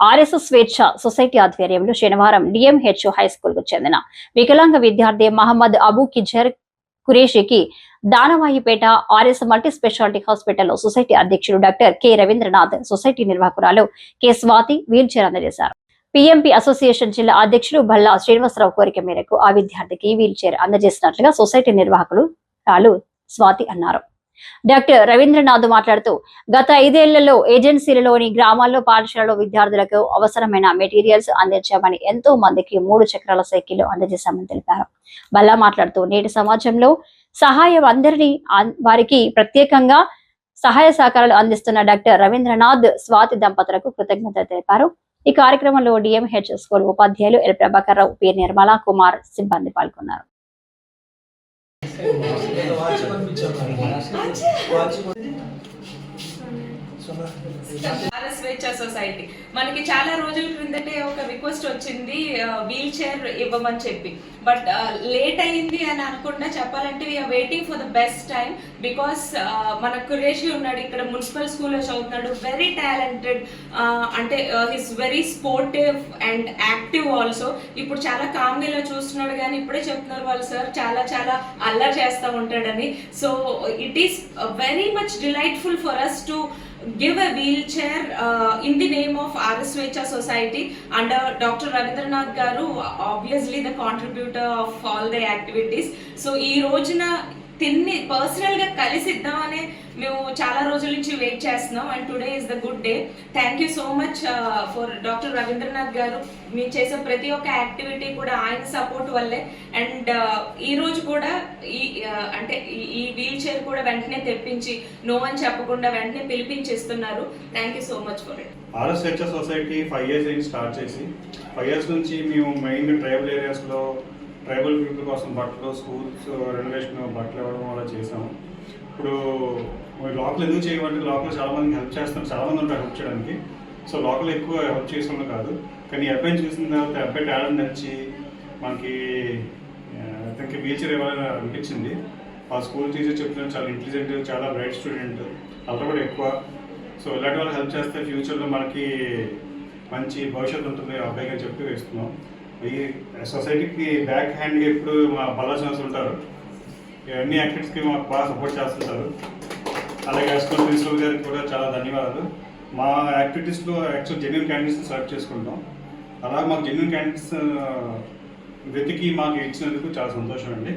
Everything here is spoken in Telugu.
ఆర్ఎస్ఎస్ స్వేచ్ఛ సొసైటీ ఆధ్వర్యంలో శనివారం డిఎంహెచ్ఓ హై స్కూల్కు చెందిన వికలాంగ విద్యార్థి మహమ్మద్ అబూ కిజర్ కురేషికి దానవాయిపేట ఆర్ఎస్ మల్టీ స్పెషాలిటీ హాస్పిటల్లో సొసైటీ అధ్యక్షుడు డాక్టర్ కె రవీంద్రనాథ్ సొసైటీ నిర్వాహకురాలు కె స్వాతి వీల్ చైర్ అందజేశారు. పిఎంపి అసోసియేషన్ జిల్లా అధ్యక్షుడు భల్లా శ్రీనివాసరావు కోరిక మేరకు ఆ విద్యార్థికి వీల్ చైర్ అందజేసినట్లుగా సొసైటీ నిర్వాహకులు రాలు స్వాతి అన్నారు. డాక్టర్ రవీంద్రనాథ్ మాట్లాడుతూ గత ఐదేళ్ళలో ఏజెన్సీలలోని గ్రామాల్లో పాఠశాలలో విద్యార్థులకు అవసరమైన మెటీరియల్స్ అందించామని ఎంతో మందికి మూడు చక్రాల సైకిల్ అందజేశామని తెలిపారు. బల్లా మాట్లాడుతూ నేటి సమాజంలో సహాయం అందరినీ వారికి ప్రత్యేకంగా సహాయ సహకారాలు అందిస్తున్న డాక్టర్ రవీంద్రనాథ్ స్వాతి దంపతులకు కృతజ్ఞతలు తెలిపారు. ఈ కార్యక్రమంలో డిఎంహెచ్ స్కూల్ ఉపాధ్యాయులు ఎల్. ప్రభాకర్ రావు పి. నిర్మలా కుమార్ సిబ్బంది పాల్గొన్నారు. వాచ్ పంపించాను వాచ్ భారత స్వేచ్ఛ సొసైటీ. మనకి చాలా రోజుల క్రిందటే ఒక రిక్వెస్ట్ వచ్చింది వీల్ చైర్ ఇవ్వమని చెప్పి. బట్ లేట్ అయింది అని అనుకుండా చెప్పాలంటే we are waiting for the best time because మన కురేషి ఉన్నాడు ఇక్కడ మున్సిపల్ స్కూల్లో చదువుతున్నాడు వెరీ టాలెంటెడ్ అంటే his very sportive and active also ఇప్పుడు చాలా కామ్గా చూస్తున్నాడు కానీ ఇప్పుడే చెప్తున్నారు వాళ్ళు సార్ చాలా చాలా అల్లరి చేస్తూ ఉంటాడని. So it is very much delightful for us to give a wheelchair uh, in the name of RS Svecha Society under Dr. Ravindranath Garu, obviously the contributor of all the activities. so ఈ రోజున తిన్ని పర్సనల్గా కలిసి ఇద్దామనే మేము చాలా రోజుల నుంచి వెయిట్ చేస్తున్నాం and today is the good day thank you so much for doctor Ravindranath garu. మేము చేసే ప్రతి ఒక్క యాక్టివిటీ కూడా ఆయన సపోర్ట్ వల్లే. అండ్ uh, ఈ రోజు కూడా ఈ uh, అంటే ఈ- వీల్ చైర్ కూడా వెంటనే తెప్పించి నో అని చెప్పకుండా వెంటనే పిలిపించేస్తున్నారు. Thank you so much for it RS society five years start చేసి ఫైవ్ ఇయర్స్ నుంచి మేము మెయిన్ ట్రైబల్ ఏరియాస్లో ట్రైబల్ పీపుల్ కోసం బట్టలు స్కూల్స్ రెనోవేషన్ బట్టలు ఇవ్వడం అలా చేసాము ఇప్పుడు మరి లోకల్ ఎందుకు చేయబట్టి లోకల్ చాలా మందికి హెల్ప్ చేస్తాం చాలా మంది ఉంటారు హెల్ప్ చేయడానికి. సో లోకల్ ఎక్కువ హెల్ప్ చేసిన కాదు. కానీ ఈ అబ్బాయిని చూసిన తర్వాత అబ్బాయి టాలెంట్ నచ్చి మనకి ఆ, అతనికి వీల్చర్ ఇవ్వాలని అనిపించింది. ఆ స్కూల్ టీచర్ చెప్తున్నారు చాలా ఇంటెలిజెంట్ చాలా బ్రైట్ స్టూడెంట్ అలా కూడా ఎక్కువ. సో ఇలాంటి వాళ్ళు హెల్ప్ చేస్తే ఫ్యూచర్లో మనకి మంచి భవిష్యత్తు ఉంటుంది ఆ చెప్పి వేస్తున్నాం. ఈ సొసైటీకి బ్యాక్ హ్యాండ్గా ఎప్పుడు మా బలాసన్స్ ఉంటారు. అన్ని యాక్టివిటీస్కి మాకు బాగా సపోర్ట్ చేస్తుంటారు. అలాగే స్కూల్ ప్రిన్సిపల్ గారికి కూడా చాలా ధన్యవాదాలు. మా యాక్టివిటీస్లో యాక్చువల్ జెన్యున్ క్యాండిడేట్స్ సెలెక్ట్ చేసుకుంటాం అలా మాకు జెన్యున్ క్యాండిడేట్స్ వెతికి మాకు ఇచ్చినందుకు చాలా సంతోషం అండి.